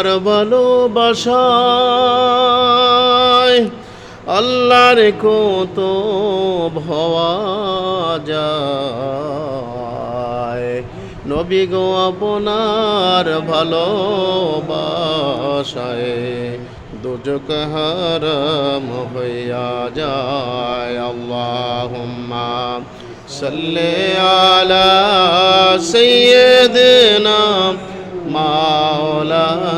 তার ভালোবাসায় আল্লাহর কত ভওয়া যায়। নবী গো আপনার ভালোবাসায় দুজক হারাম হইয়া যায়। আল্লাহুম্মা সাল্লি আলা সাইয়্যিদিনা মাওলানা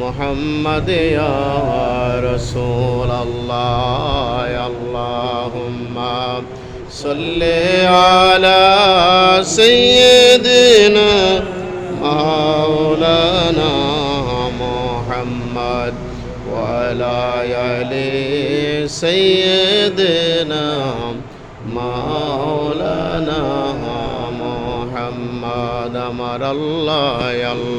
محمد يا رسول الله. اللهم صل على سيدنا مولانا محمد وعلى آل سيدنا مولانا محمد. أمر الله يلا